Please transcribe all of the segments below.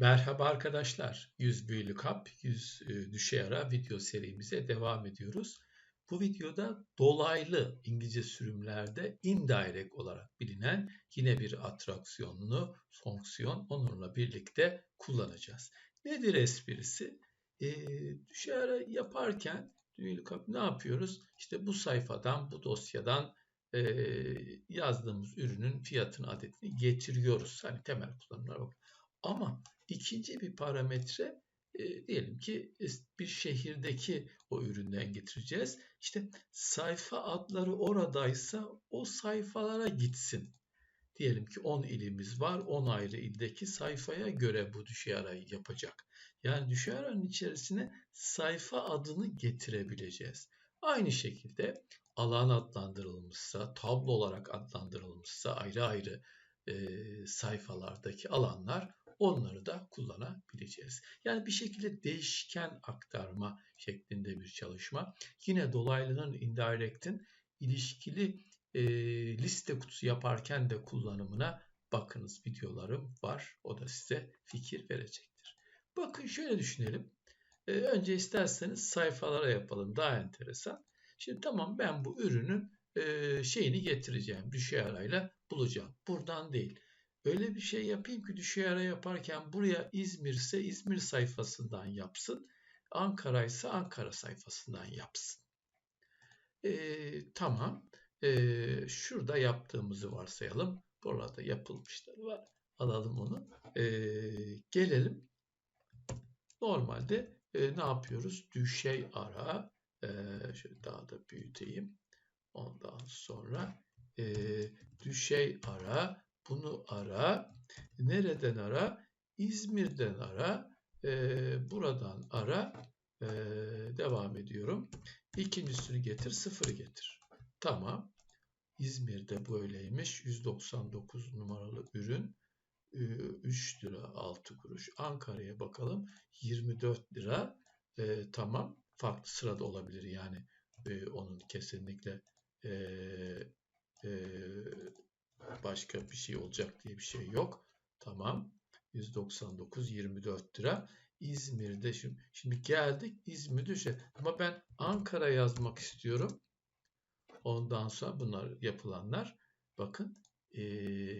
Merhaba arkadaşlar. 100 büyülü kap, 100 e, düşe ara video serimize devam ediyoruz. Bu videoda dolaylı İngilizce sürümlerde indirect olarak bilinen yine bir atraksiyonlu fonksiyon onunla birlikte kullanacağız. Nedir esprisi? E, düşe ara yaparken büyülü kap ne yapıyoruz? İşte bu sayfadan, bu dosyadan e, yazdığımız ürünün fiyatını, adetini getiriyoruz. Hani temel kullanımlara bak. Ama ikinci bir parametre e, diyelim ki bir şehirdeki o üründen getireceğiz. İşte sayfa adları oradaysa o sayfalara gitsin. Diyelim ki 10 ilimiz var. 10 ayrı ildeki sayfaya göre bu düşey yapacak. Yani düşey içerisine sayfa adını getirebileceğiz. Aynı şekilde alan adlandırılmışsa, tablo olarak adlandırılmışsa ayrı ayrı e, sayfalardaki alanlar onları da kullanabileceğiz. Yani bir şekilde değişken aktarma şeklinde bir çalışma. Yine dolaylının indirect'in ilişkili e, liste kutusu yaparken de kullanımına bakınız videolarım var. O da size fikir verecektir. Bakın şöyle düşünelim. E, önce isterseniz sayfalara yapalım daha enteresan. Şimdi tamam ben bu ürünün e, şeyini getireceğim. Düşey arayla bulacağım. Buradan değil. Öyle bir şey yapayım ki düşey ara yaparken buraya İzmir ise İzmir sayfasından yapsın. Ankara ise Ankara sayfasından yapsın. E, tamam. E, şurada yaptığımızı varsayalım. Burada yapılmışlar var. Alalım onu. E, gelelim. Normalde e, ne yapıyoruz? Düşey ara. E, şöyle daha da büyüteyim. Ondan sonra e, düşey ara bunu ara. Nereden ara? İzmir'den ara. E, buradan ara. E, devam ediyorum. İkincisini getir, sıfırı getir. Tamam. İzmir'de böyleymiş. 199 numaralı ürün. 3 lira 6 kuruş. Ankara'ya bakalım. 24 lira. E, tamam. Farklı sırada olabilir yani. E, onun kesinlikle e, e, başka bir şey olacak diye bir şey yok. Tamam. 199 24 lira. İzmir'de şimdi, şimdi geldik İzmir'de şey ama ben Ankara yazmak istiyorum. Ondan sonra bunlar yapılanlar bakın e,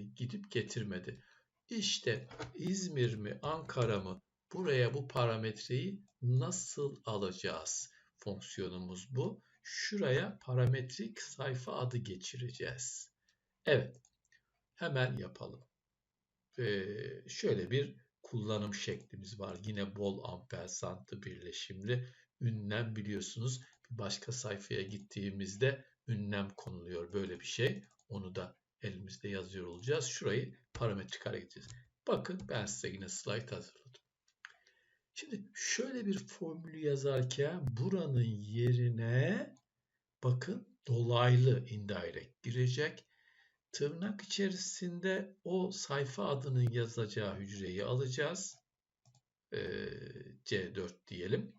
gidip getirmedi. İşte İzmir mi Ankara mı buraya bu parametreyi nasıl alacağız? Fonksiyonumuz bu. Şuraya parametrik sayfa adı geçireceğiz. Evet Hemen yapalım. Ee, şöyle bir kullanım şeklimiz var. Yine bol ampersantlı birleşimli ünlem biliyorsunuz. Bir başka sayfaya gittiğimizde ünlem konuluyor. Böyle bir şey. Onu da elimizde yazıyor olacağız. Şurayı parametrik hale getireceğiz. Bakın ben size yine slide hazırladım. Şimdi şöyle bir formülü yazarken buranın yerine bakın dolaylı indirect girecek tırnak içerisinde o sayfa adının yazacağı hücreyi alacağız. E, C4 diyelim.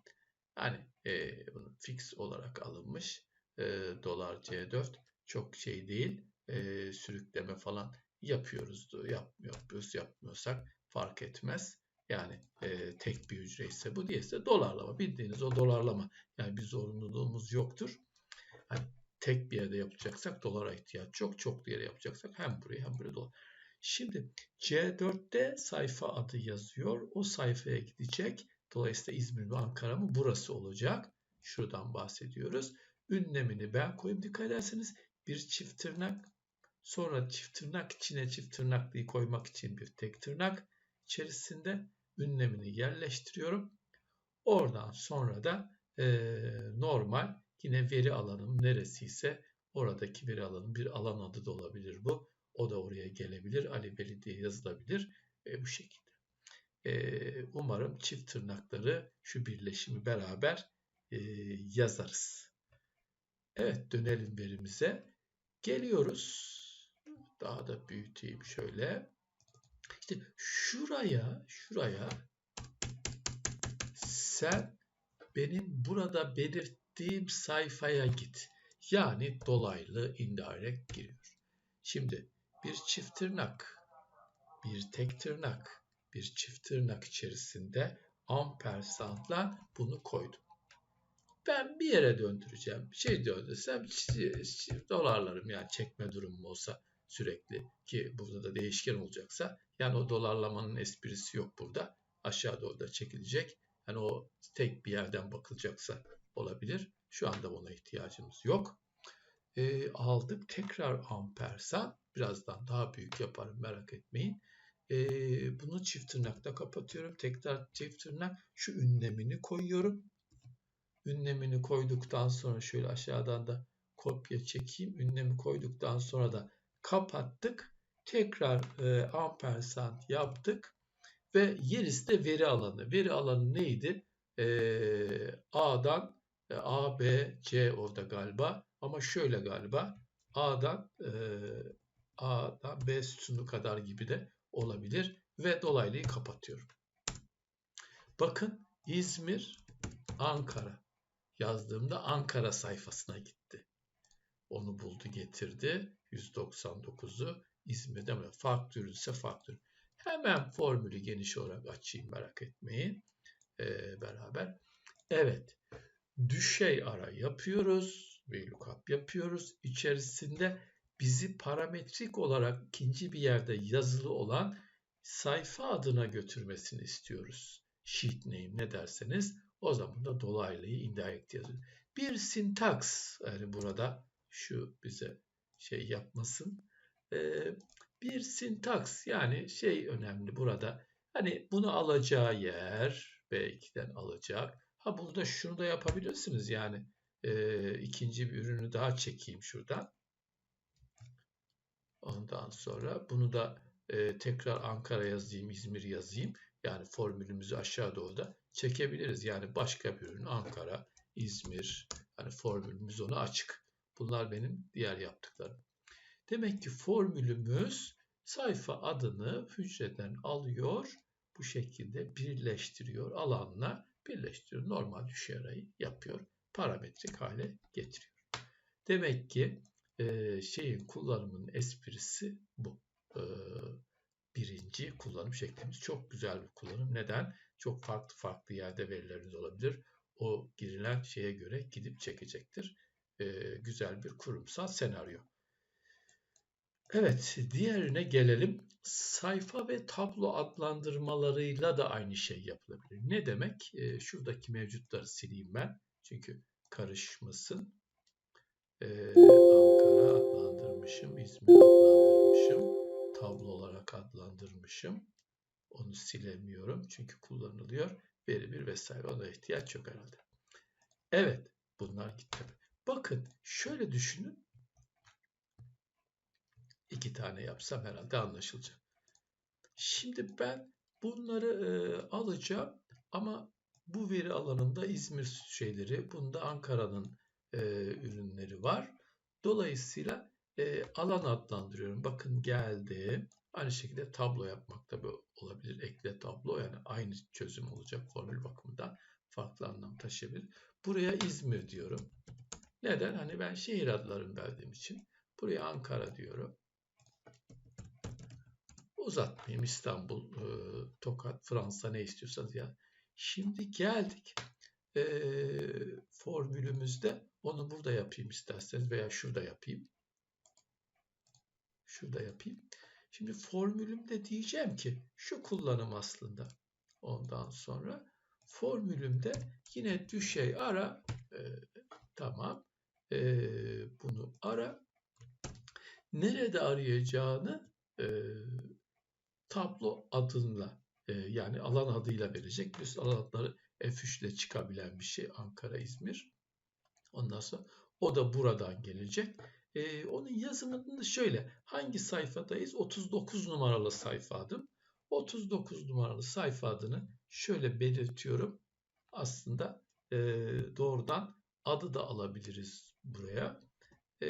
Hani e, fix olarak alınmış. E, dolar C4 çok şey değil. E, sürükleme falan yapıyoruz. Yapmıyoruz, yapmıyorsak fark etmez. Yani e, tek bir hücre ise bu değilse dolarlama. Bildiğiniz o dolarlama. Yani bir zorunluluğumuz yoktur. Hani tek bir yerde yapacaksak dolara ihtiyaç çok. Çok yere yapacaksak hem buraya hem buraya dolar. Şimdi C4'te sayfa adı yazıyor. O sayfaya gidecek. Dolayısıyla İzmir mi Ankara mı burası olacak. Şuradan bahsediyoruz. Ünlemini ben koyayım dikkat ederseniz. Bir çift tırnak. Sonra çift tırnak içine çift tırnaklıyı koymak için bir tek tırnak. içerisinde ünlemini yerleştiriyorum. Oradan sonra da e, normal Yine veri alanım neresiyse oradaki veri alanım bir alan adı da olabilir bu. O da oraya gelebilir. Ali Beli diye yazılabilir. E, bu şekilde. E, umarım çift tırnakları şu birleşimi beraber e, yazarız. Evet dönelim verimize. Geliyoruz. Daha da büyüteyim şöyle. İşte şuraya, şuraya sen benim burada belirt gittiğim sayfaya git. Yani dolaylı indirect giriyor. Şimdi bir çift tırnak, bir tek tırnak, bir çift tırnak içerisinde ampersandla bunu koydum. Ben bir yere döndüreceğim. Şey döndürsem dolarlarım yani çekme durumum olsa sürekli ki burada da değişken olacaksa yani o dolarlamanın esprisi yok burada. Aşağı doğru da çekilecek. Yani o tek bir yerden bakılacaksa olabilir. Şu anda buna ihtiyacımız yok. E, aldık tekrar ampersan. Birazdan daha büyük yaparım merak etmeyin. E, bunu çift tırnakla kapatıyorum. Tekrar çift tırnak şu ünlemini koyuyorum. Ünlemini koyduktan sonra şöyle aşağıdan da kopya çekeyim. Ünlemi koyduktan sonra da kapattık. Tekrar e, ampersand yaptık. Ve yerisi de veri alanı. Veri alanı neydi? E, A'dan e, A, B, C orada galiba. Ama şöyle galiba A'dan e, A'dan B sütunu kadar gibi de olabilir. Ve dolaylıyı kapatıyorum. Bakın İzmir, Ankara yazdığımda Ankara sayfasına gitti. Onu buldu getirdi. 199'u İzmir'de mi? Farklı ürünse farklı ürün. Hemen formülü geniş olarak açayım merak etmeyin. Ee, beraber. Evet. Düşey ara yapıyoruz. VLOOKUP yapıyoruz. İçerisinde bizi parametrik olarak ikinci bir yerde yazılı olan sayfa adına götürmesini istiyoruz. Sheet name ne derseniz o zaman da dolaylıyı indirect yazıyoruz. Bir sintaks yani burada şu bize şey yapmasın. Ee, bir sintaks yani şey önemli burada. Hani bunu alacağı yer B2'den alacak. Ha burada şunu da yapabilirsiniz yani e, ikinci bir ürünü daha çekeyim şuradan. Ondan sonra bunu da e, tekrar Ankara yazayım, İzmir yazayım. Yani formülümüzü aşağı doğru da çekebiliriz. Yani başka bir ürün Ankara, İzmir. Yani formülümüz ona açık. Bunlar benim diğer yaptıklarım. Demek ki formülümüz sayfa adını hücreden alıyor. Bu şekilde birleştiriyor. Alanla birleştiriyor. Normal düşey arayı yapıyor. Parametrik hale getiriyor. Demek ki e, şeyin kullanımının esprisi bu. E, birinci kullanım şeklimiz. Çok güzel bir kullanım. Neden? Çok farklı farklı yerde verileriniz olabilir. O girilen şeye göre gidip çekecektir. E, güzel bir kurumsal senaryo. Evet, diğerine gelelim. Sayfa ve tablo adlandırmalarıyla da aynı şey yapılabilir. Ne demek? E, şuradaki mevcutları sileyim ben. Çünkü karışmasın. E, Ankara adlandırmışım, İzmir adlandırmışım, tablo olarak adlandırmışım. Onu silemiyorum çünkü kullanılıyor. Veri bir vesaire ona ihtiyaç yok herhalde. Evet, bunlar gitti. Bakın şöyle düşünün iki tane yapsam herhalde anlaşılacak. Şimdi ben bunları e, alacağım ama bu veri alanında İzmir şeyleri, bunda Ankara'nın e, ürünleri var. Dolayısıyla e, alan adlandırıyorum. Bakın geldi. Aynı şekilde tablo yapmak da olabilir. Ekle tablo yani aynı çözüm olacak formül bakımından. Farklı anlam taşıyabilir. Buraya İzmir diyorum. Neden? Hani ben şehir adlarını verdiğim için. Buraya Ankara diyorum. Uzatmayayım İstanbul, e, Tokat, Fransa ne istiyorsanız ya. Şimdi geldik e, formülümüzde. Onu burada yapayım isterseniz veya şurada yapayım. Şurada yapayım. Şimdi formülümde diyeceğim ki şu kullanım aslında. Ondan sonra formülümde yine düşey ara e, tamam e, bunu ara nerede arayacağını e, tablo adıyla e, yani alan adıyla verecek. Biz alan adları F3 ile çıkabilen bir şey Ankara, İzmir. Ondan sonra o da buradan gelecek. E, onun yazımında şöyle hangi sayfadayız? 39 numaralı sayfa adım. 39 numaralı sayfa adını şöyle belirtiyorum. Aslında e, doğrudan adı da alabiliriz buraya. E,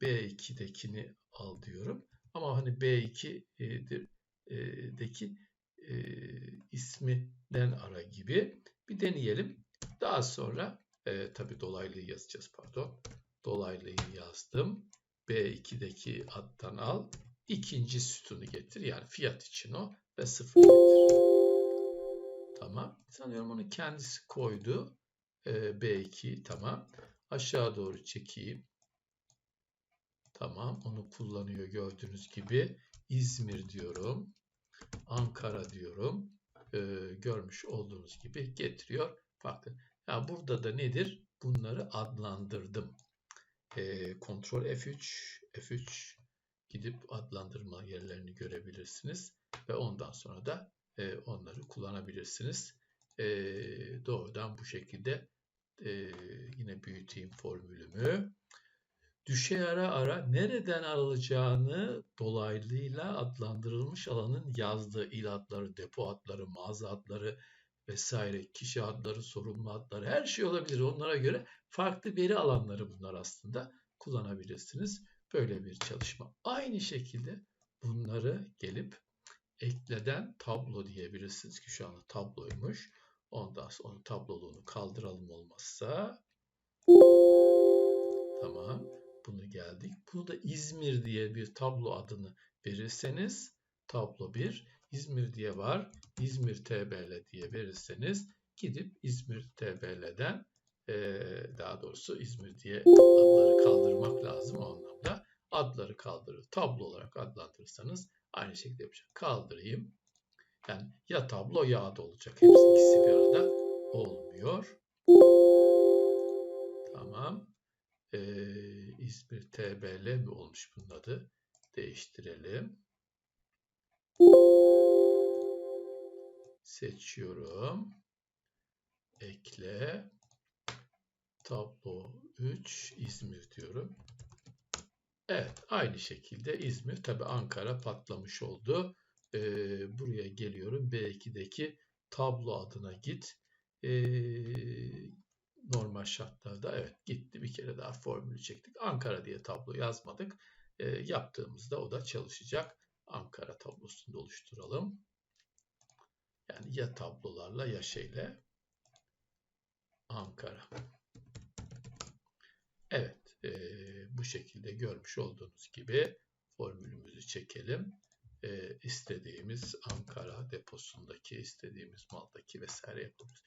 B2'dekini al diyorum. Ama hani B2'dir deki e, isminden ara gibi bir deneyelim. Daha sonra e, tabi dolaylıyı yazacağız pardon. Dolaylıyı yazdım. B2'deki addan al. ikinci sütunu getir. Yani fiyat için o. ve 0 getir. Tamam. Sanıyorum onu kendisi koydu. Ee, B2 tamam. Aşağı doğru çekeyim. Tamam. Onu kullanıyor gördüğünüz gibi. İzmir diyorum. Ankara diyorum. Ee, görmüş olduğunuz gibi getiriyor. Farklı. Ya burada da nedir? Bunları adlandırdım. Ee, Ctrl F3 F3 gidip adlandırma yerlerini görebilirsiniz ve ondan sonra da e, onları kullanabilirsiniz. E, doğrudan bu şekilde e, yine büyüteyim formülümü. Düşey ara ara nereden alacağını dolaylıyla adlandırılmış alanın yazdığı il adları, depo adları, mağaza adları vesaire, kişi adları, sorumlu adları her şey olabilir. Onlara göre farklı veri alanları bunlar aslında kullanabilirsiniz. Böyle bir çalışma. Aynı şekilde bunları gelip ekleden tablo diyebilirsiniz ki şu anda tabloymuş. Ondan sonra tabloluğunu kaldıralım olmazsa. Tamam. Bunu geldik. Bunu da İzmir diye bir tablo adını verirseniz tablo 1 İzmir diye var. İzmir TBL diye verirseniz gidip İzmir TBL'den daha doğrusu İzmir diye adları kaldırmak lazım o anlamda. Adları kaldırır. Tablo olarak adlandırırsanız aynı şekilde yapacak. Kaldırayım. Yani ya tablo ya ad olacak. Hepsi ikisi bir arada olmuyor. Tamam. Ee, İzmir TBL mi olmuş bunun adı? Değiştirelim. Seçiyorum. Ekle. Tablo 3 İzmir diyorum. Evet aynı şekilde İzmir tabi Ankara patlamış oldu. Ee, buraya geliyorum B2'deki tablo adına git. Ee, normal şartlarda evet gitti bir kere daha formülü çektik. Ankara diye tablo yazmadık. Ee, yaptığımızda o da çalışacak. Ankara tablosunu da oluşturalım. Yani ya tablolarla ya şeyle Ankara. Evet, e, bu şekilde görmüş olduğunuz gibi formülümüzü çekelim. E, istediğimiz Ankara deposundaki, istediğimiz maldaki vesaire yapabiliriz.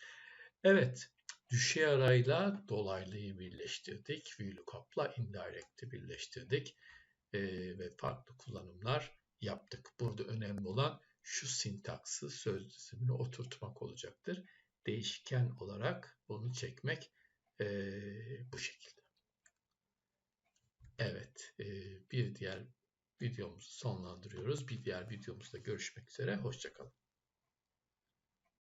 Evet, düşey arayla dolaylıyı birleştirdik. VLOOKUP'la indirect'i birleştirdik. E, ve farklı kullanımlar yaptık. Burada önemli olan şu sintaksı söz dizimine oturtmak olacaktır. Değişken olarak bunu çekmek e, bu şekilde. Evet, e, bir diğer videomuzu sonlandırıyoruz. Bir diğer videomuzda görüşmek üzere. Hoşçakalın.